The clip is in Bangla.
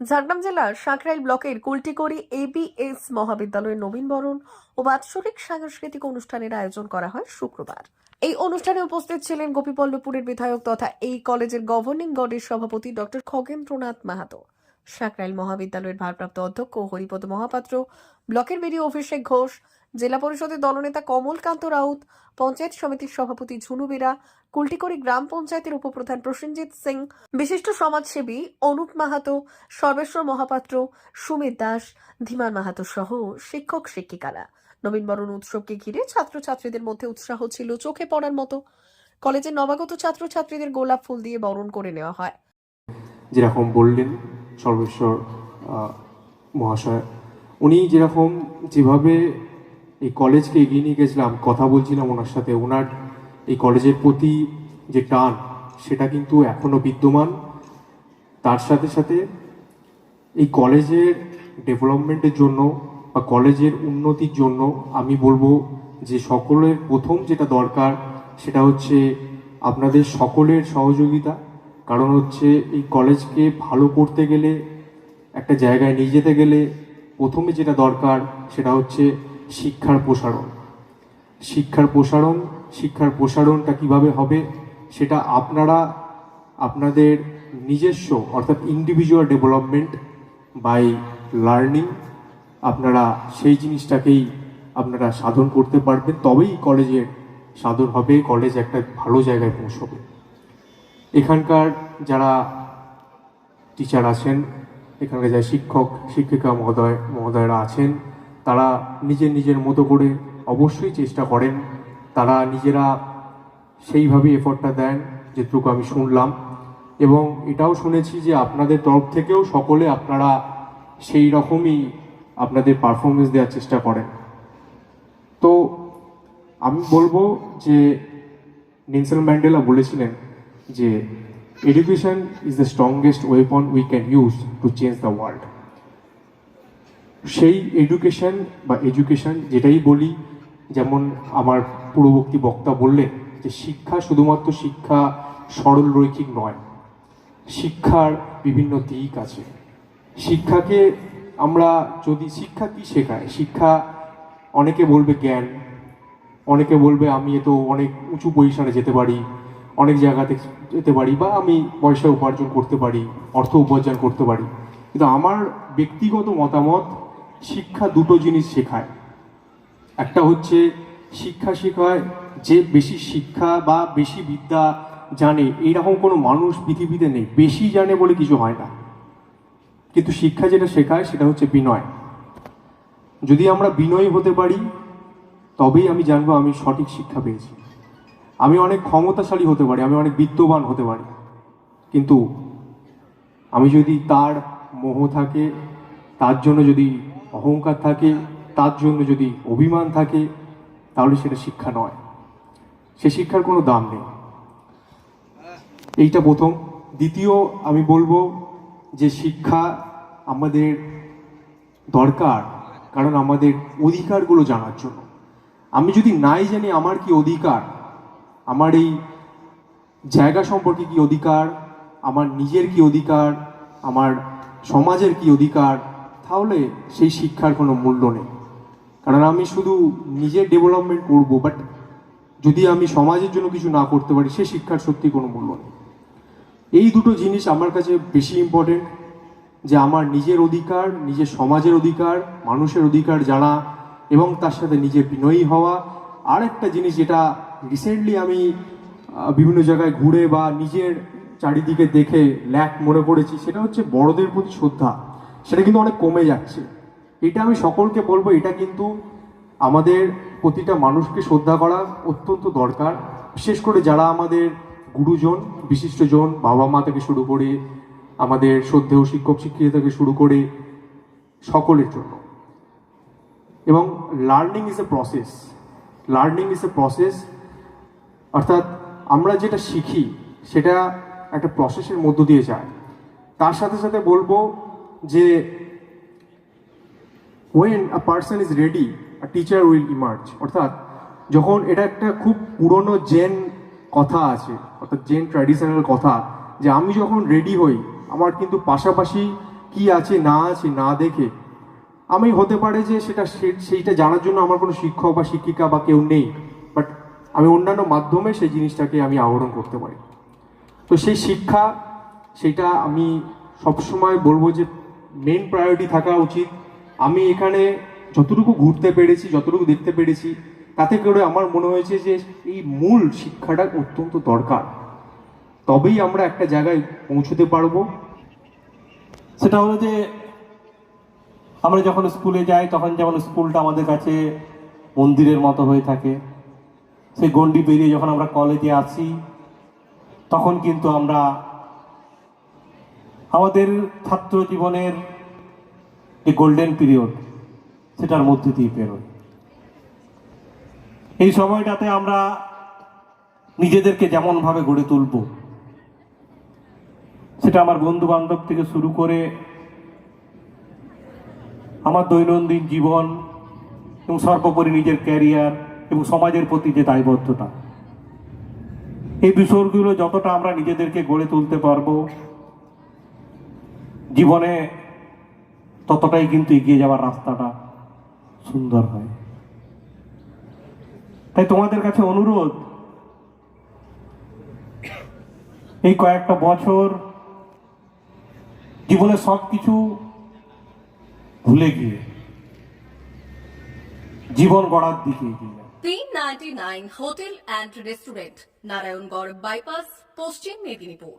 ঝাড়গ্রাম জেলার সাঁকরাইল ব্লকের কুলটিকড়ি এবিএস মহাবিদ্যালয়ের নবীনবরণ ও বাৎসরিক সাংস্কৃতিক অনুষ্ঠানের আয়োজন করা হয় শুক্রবার। এই অনুষ্ঠানে উপস্থিত ছিলেন গোপীপল্লভপুরের বিধায়ক তথা এই কলেজের গভর্নিং বডির সভাপতি ডক্টর খগেন্দ্রনাথ মাহাতো। সাঁকরাইল মহাবিদ্যালয়ের ভারপ্রাপ্ত অধ্যক্ষ হরিপদ মহাপাত্র, ব্লকের বিডিও অভিষেক ঘোষ জেলা পরিষদের দলনেতা কমলকান্ত রাউত, পঞ্চায়েত সমিতির সভাপতি ঝুনু বেরা, কুলটিকড়ি গ্রাম পঞ্চায়েতের উপপ্রধান প্রসেনজিৎ সিং, বিশিষ্ট সমাজসেবী অনুপ মাহাতো সর্বেশ্বর মহাপাত্র সুমিত দাস, ধীমান মাহাতো সহ শিক্ষক শিক্ষিকারা। নবীনবরণ উৎসবকে ঘিরে ছাত্রছাত্রীদের মধ্যে উৎসাহ ছিল চোখে পড়ার মতো। কলেজের নবাগত ছাত্রছাত্রীদের গোলাপ ফুল দিয়ে বরণ করে নেওয়া হয়। যেরকম বললেন সর্বেশ্বর মহাশয়, উনি যেরকম যেভাবে এই কলেজকে এগিয়ে নিয়ে গেছিলাম, কথা বলছিলাম ওনার সাথে। ওনার এই কলেজের প্রতি যে টান, সেটা কিন্তু এখনও বিদ্যমান। তার সাথে সাথে এই কলেজের ডেভেলপমেন্টের জন্য বা কলেজের উন্নতির জন্য আমি বলব যে সকলের প্রথম যেটা দরকার, সেটা হচ্ছে আপনাদের সকলের সহযোগিতা। কারণ হচ্ছে এই কলেজকে ভালো করতে গেলে, একটা জায়গায় নিয়ে যেতে গেলে প্রথমে যেটা দরকার, সেটা হচ্ছে শিক্ষার প্রসারণ। শিক্ষার প্রসারণ, শিক্ষার প্রসারণটা কীভাবে হবে সেটা আপনারা আপনাদের নিজস্ব অর্থাৎ ইন্ডিভিজুয়াল ডেভেলপমেন্ট বাই লার্নিং আপনারা সেই জিনিসটাকেই আপনারা সাধন করতে পারবেন, তবেই কলেজের সাধন হবে কলেজ একটা ভালো জায়গায় পৌঁছবে। এখানকার যারা টিচার আছেন, এখানকার যারা শিক্ষক, শিক্ষিকা মহোদয়, মহোদয়রা আছেন তারা নিজের নিজের মতো করে অবশ্যই চেষ্টা করেন। তারা নিজেরা সেইভাবে এফোর্টটা দেন যেটুকু আমি শুনলাম। এবং এটাও শুনেছি যে আপনাদের তরফ থেকেও সকলে আপনারা সেই রকমই আপনাদের পারফরমেন্স দেওয়ার চেষ্টা করেন। তো আমি বলব যে নেলসন ম্যান্ডেলা বলেছিলেন যে education is the strongest weapon we can use to change the world সেই এডুকেশন বা এডুকেশন যেটাই বলি, যেমন আমার পূর্ববর্তী বক্তা বললেন যে শিক্ষা শুধুমাত্র শিক্ষা সরল রৈখিক নয়, শিক্ষার বিভিন্ন দিক আছে। শিক্ষাকে আমরা যদি, শিক্ষা কি শেখায়? শিক্ষা অনেকে বলবে জ্ঞান, অনেকে বলবে আমি তো অনেক উঁচু পজিশনে যেতে পারি, অনেক জায়গাতে যেতে পারি বা আমি পয়সা উপার্জন করতে পারি, অর্থ উপার্জন করতে পারি। কিন্তু আমার ব্যক্তিগত মতামত শিক্ষা দুটো জিনিস শেখায়। একটা হচ্ছে শিক্ষা শেখায় যে বেশি শিক্ষা বা বেশি বিদ্যা জানে, এইরকম কোনো মানুষ পৃথিবীতে নেই। বেশি জানে বলে কিছু হয় না। কিন্তু শিক্ষা যেটা শেখায় সেটা হচ্ছে বিনয়। যদি আমরা বিনয়ী হতে পারি, তবেই আমি জানব আমি সঠিক শিক্ষা পেয়েছি। আমি অনেক ক্ষমতাশালী হতে পারি, আমি অনেক বিত্তবান হতে পারি। কিন্তু আমি যদি তার মোহ থাকে, তার জন্য যদি অহংকার থাকে, তার জন্য যদি অভিমান থাকে, তাহলে সেটা শিক্ষা নয়। সে শিক্ষার কোনো দাম নেই। এইটা প্রথম। দ্বিতীয়, আমি বলব যে শিক্ষা আমাদের দরকার, কারণ আমাদের অধিকারগুলো জানার জন্য। আমি যদি নাই জানি আমার কি অধিকার, আমার এই জায়গা সম্পর্কে কি অধিকার, আমার নিজের কি অধিকার, আমার সমাজের কি অধিকার তাহলে সেই শিক্ষার কোনো মূল্য নেই। কারণ আমি শুধু নিজের ডেভেলপমেন্ট করব বাট যদি আমি সমাজের জন্য কিছু না করতে পারি, সে শিক্ষার সত্যি কোনো মূল্য নেই। এই দুটো জিনিস আমার কাছে বেশি ইম্পর্টেন্ট যে আমার নিজের অধিকার, নিজের সমাজের অধিকার, মানুষের অধিকার জানা, এবং তার সাথে নিজে বিনয়ী হওয়া। আর একটা জিনিস যেটা রিসেন্টলি আমি বিভিন্ন জায়গায় ঘুরে বা নিজের চারিদিকে দেখে ল্যাক মনে করেছি, সেটা হচ্ছে বড়দের প্রতি শ্রদ্ধা। সেটা কিন্তু অনেক কমে যাচ্ছে। এটা আমি সকলকে বলব, এটা কিন্তু আমাদের প্রতিটা মানুষকে শ্রদ্ধা করা অত্যন্ত দরকার। বিশেষ করে যারা আমাদের গুরুজন, বিশিষ্টজন বাবা মা থেকে শুরু করে আমাদের শ্রদ্ধেয় শিক্ষক, শিক্ষিকা থেকে শুরু করে সকলের জন্য। এবং learning is a process learning is a process অর্থাৎ আমরা যেটা শিখি, সেটা একটা প্রসেসের মধ্য দিয়ে যায়। তার সাথে সাথে বলব যে when a person is ready a teacher will emerge অর্থাৎ যখন এটা একটা খুব পুরনো জেন কথা আছে, অর্থাৎ জেন ট্র্যাডিশনাল কথা, যে আমি যখন রেডি হই, আমার কিন্তু পাশাপাশি কি আছে, না আছে, না দেখে, আমি হতে পারে যে সেটা সেইটা জানার জন্য আমার কোনো শিক্ষক বা শিক্ষিকা বা কেউ নেই বাট আমি অন্যান্য মাধ্যমে সেই জিনিসটাকে আমি আহরণ করতে পারি। তো সেই শিক্ষা, সেটা আমি সবসময় বলব যে মেন প্রায়োরিটি থাকা উচিত। আমি এখানে যতটুকু ঘুরতে পেরেছি, যতটুকু দেখতে পেরেছি, তাতে করে আমার মনে হয়েছে যে এই মূল শিক্ষাটা অত্যন্ত দরকার। তবেই আমরা একটা জায়গায় পৌঁছতে পারব। সেটা হলো যে আমরা যখন স্কুলে যাই, তখন যেমন স্কুলটা আমাদের কাছে মন্দিরের মতো হয়ে থাকে। সেই গণ্ডি পেরিয়ে যখন আমরা কলেজে আসি, তখন কিন্তু আমরা আমাদের ছাত্র জীবনের যে গোল্ডেন পিরিয়ড সেটার মধ্যে দিয়ে পেরোয় এই সময়টাতে আমরা নিজেদেরকে যেমনভাবে গড়ে তুলব, সেটা আমার বন্ধু বান্ধব থেকে শুরু করে আমার দৈনন্দিন জীবন এবং সর্বোপরি নিজের ক্যারিয়ার এবং সমাজের প্রতি যে দায়বদ্ধতা, এই বিষয়গুলো যতটা আমরা নিজেদেরকে গড়ে তুলতে পারব জীবনে ততটাই কিন্তু এগিয়ে যাওয়ার রাস্তাটা সুন্দর হয় তাই তোমাদের কাছে অনুরোধ, এই কয়েকটা বছর জীবনে সব কিছু ভুলে গিয়ে, জীবন গড়ার দিকে এগিয়ে। P ninety nine hotel and restaurant, Narayangarh bypass, Paschim Medinipur